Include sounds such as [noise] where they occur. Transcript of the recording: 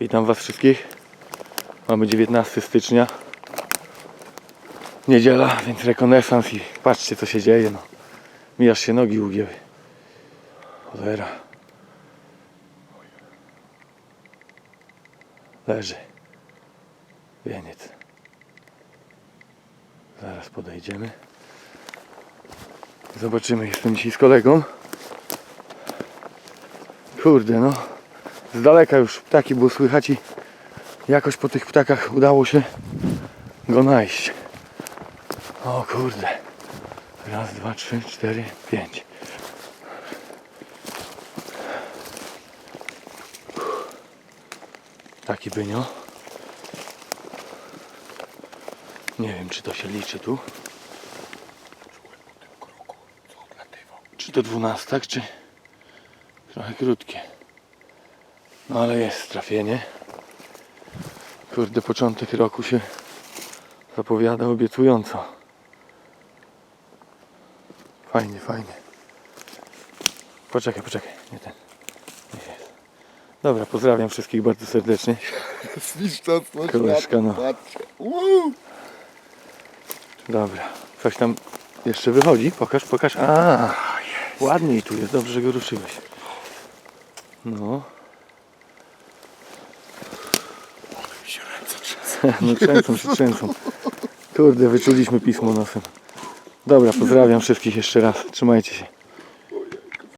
Witam Was wszystkich. Mamy 19 stycznia. Niedziela, więc rekonesans i patrzcie co się dzieje. No. Mi aż się nogi ugięły. Cholera. Leży. Wieniec. Zaraz podejdziemy. Zobaczymy, jestem dzisiaj z kolegą. Kurde no. Z daleka już ptaki było słychać i jakoś po tych ptakach udało się go znaleźć. O kurde. Raz, dwa, trzy, cztery, pięć. Taki bynio. Nie wiem czy to się liczy tu. Czy to dwunastak, czy trochę krótkie. No ale jest trafienie. Kurde, początek roku się zapowiada obiecująco. Fajnie, fajnie. Poczekaj, poczekaj. Nie ten. Nie jest. Dobra, pozdrawiam wszystkich bardzo serdecznie. [laughs] Mistrzostwo Koleżka, no. Dobra. Coś tam jeszcze wychodzi? Pokaż, pokaż. A, ładniej tu jest. Dobrze, że go ruszyłeś. No. Się ręce. [laughs] No trzęsą się, trzęsą. Kurde, wyczuliśmy pismo nosem. Dobra, pozdrawiam wszystkich jeszcze raz. Trzymajcie się.